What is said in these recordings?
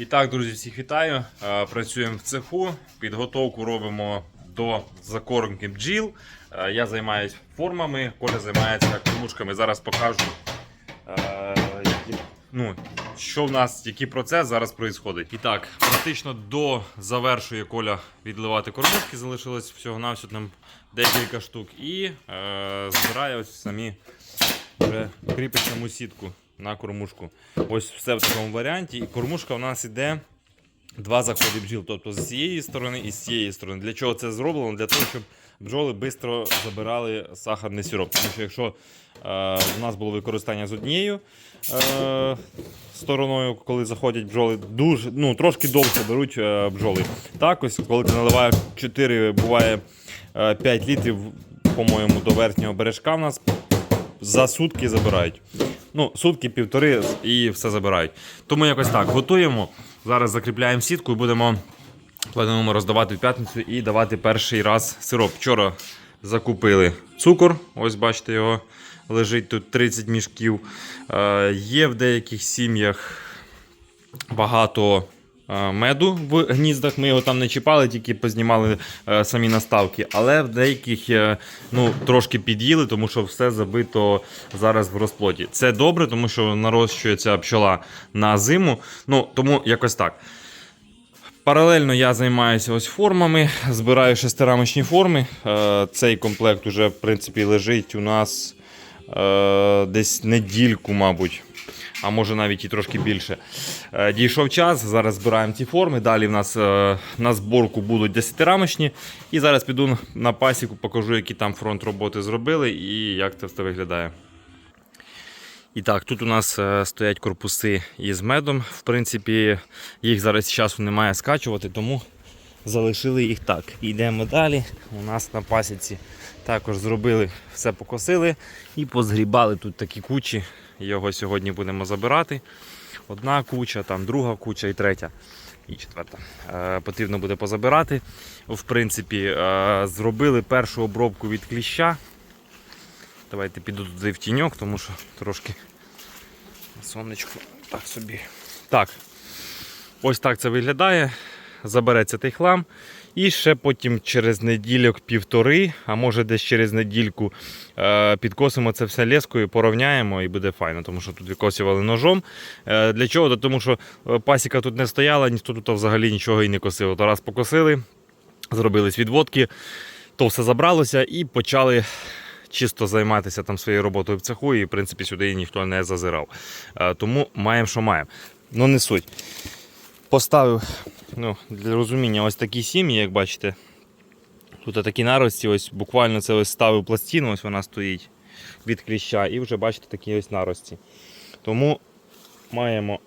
І так, друзі, всіх вітаю. Е, Працюємо в цеху. Підготовку робимо до закормки бджіл. Е, Я займаюся формами, Коля займається кормушками. Зараз покажу, е, ну, що в нас, який процес зараз відбувається. І так, практично до завершує Коля відливати кормушки. Залишилось всього-навсього нам декілька штук. І е, збирає ось самі вже кріпить сітку на кормушку. Ось все в такому варіанті. І кормушка у нас іде два заходи бджіл. Тобто з цієї сторони і з цієї сторони. Для чого це зроблено? Для того, щоб бджоли швидко забирали сахарний сироп. Тому що якщо е, у нас було використання з однією е, стороною, коли заходять бджоли, дуже, ну, трошки довше беруть е, бджоли. Так, ось коли ти наливаєш 4, буває е, 5 літрів, по-моєму, до верхнього бережка в нас за сутки забирають. Ну, сутки, півтори і все забирають. Тому якось так. Готуємо. Зараз закріпляємо сітку і будемо плануємо роздавати в п'ятницю і давати перший раз сироп. Вчора закупили цукор. Ось бачите, його лежить тут 30 мішків. Е, є в деяких сім'ях багато меду в гніздах. Ми його там не чіпали, тільки познімали е, самі наставки. Але в деяких е, ну, трошки під'їли, тому що все забито зараз в розплоді. Це добре, тому що нарощується пчола на зиму. Ну, тому якось так. Паралельно я займаюся ось формами, збираю шестирамочні форми. Е, Цей комплект уже в принципі лежить у нас е, десь недільку, мабуть, а може навіть і трошки більше. Е, Дійшов час, зараз збираємо ці форми. Далі в нас е, на зборку будуть десятирамочні. І зараз піду на пасіку, покажу, які там фронт роботи зробили і як це все виглядає. І так, тут у нас е, стоять корпуси із медом. В принципі, їх зараз часу немає скачувати, тому залишили їх так. Йдемо далі. У нас на пасіці також зробили все покосили і позгрібали тут такі кучі. Його сьогодні будемо забирати. Одна куча, там друга куча і третя. І четверта. Е, потрібно буде позабирати. В принципі, е, зробили першу обробку від кліща. Давайте піду туди в тіньок, тому що трошки сонечко так собі. Так. Ось так це виглядає. Забереться той хлам. І ще потім через недільок півтори, а може десь через недільку е, підкосимо це все лескою, порівняємо і буде файно, тому що тут викосювали ножом. Е, для чого? Тому що е, пасіка тут не стояла, ніхто тут взагалі нічого і не косив. То раз покосили, зробились відводки, то все забралося і почали чисто займатися там своєю роботою в цеху, і в принципі сюди ніхто не зазирав. Тому маємо, що маємо. Ну не суть. Поставив ну, для розуміння ось такі сім'ї, як бачите. Тут такі нарості, ось буквально це ось ставив пластину, ось вона стоїть від кліща, і вже бачите такі ось нарості. Тому маємо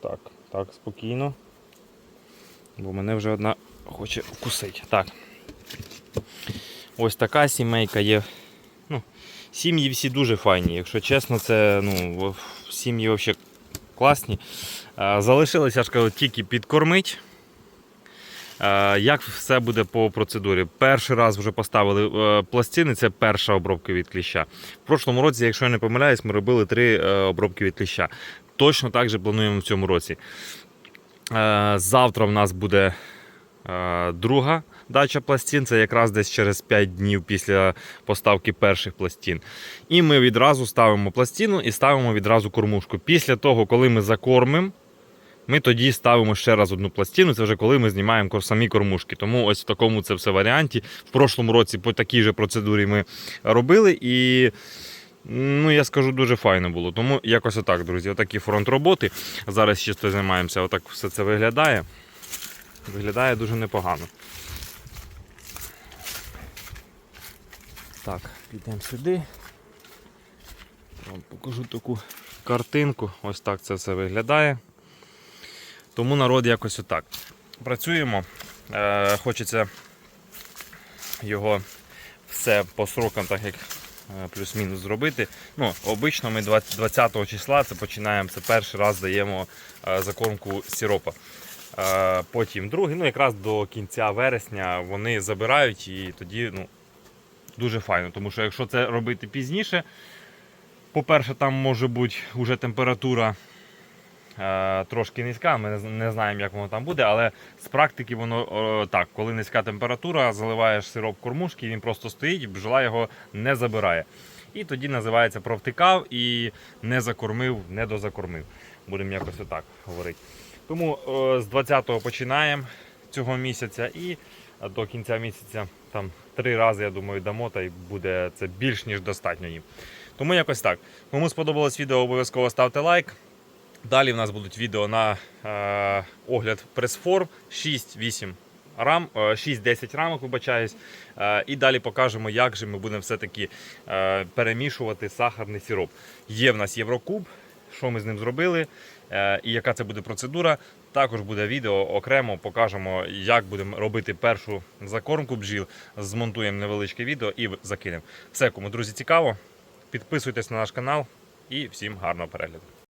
так, так, спокійно. Бо мене вже одна хоче вкусити. Так. Ось така сімейка є. Ну, сім'ї всі дуже файні. Якщо чесно, це ну, сім'ї взагалі класні. Е, Залишилося, ж тільки підкормить. Е, Як все буде по процедурі? Перший раз вже поставили е, пластини, це перша обробка від кліща. В прошлому році, якщо я не помиляюсь, ми робили три обробки від кліща. Точно так же плануємо в цьому році. Завтра в нас буде друга дача пластин, це якраз десь через 5 днів після поставки перших пластин. І ми відразу ставимо пластину і ставимо відразу кормушку. Після того, коли ми закормимо, ми тоді ставимо ще раз одну пластину. Це вже коли ми знімаємо самі кормушки. Тому ось в такому це все варіанті. В прошлому році по такій же процедурі ми робили і. Ну, я скажу, дуже файно було. Тому якось отак, друзі. Отакі фронт роботи. Зараз чисто займаємося. Отак все це виглядає. Виглядає дуже непогано. Так, підемо сюди. Вам покажу таку картинку. Ось так це все виглядає. Тому народ якось отак. Працюємо. Е, хочеться його все по срокам, так як е, плюс-мінус зробити. Ну, обично ми 20 20 числа це починаємо, це перший раз даємо е, закормку сиропа. Е, потім другий, ну якраз до кінця вересня вони забирають і тоді ну, дуже файно. Тому що якщо це робити пізніше, по-перше, там може бути вже температура е, трошки низька. Ми не знаємо, як воно там буде, але з практики воно е, так, коли низька температура, заливаєш сироп кормушки, він просто стоїть, бджола його не забирає. І тоді називається провтикав і не закормив, не дозакормив. Будемо якось отак говорити. Тому е, з 20-го починаємо цього місяця і до кінця місяця там три рази, я думаю, дамо, та й буде це більш ніж достатньо їм. Тому якось так. Кому сподобалось відео, обов'язково ставте лайк. Далі в нас будуть відео на е, огляд прес-форм 6-8 рам, е, 6-10 рамок, вибачаюсь. Е, і далі покажемо, як же ми будемо все-таки е, перемішувати сахарний сироп. Є в нас Єврокуб, що ми з ним зробили е, і яка це буде процедура. Також буде відео окремо, покажемо, як будемо робити першу закормку бджіл. Змонтуємо невеличке відео і закинемо. Все, кому друзі цікаво, підписуйтесь на наш канал і всім гарного перегляду.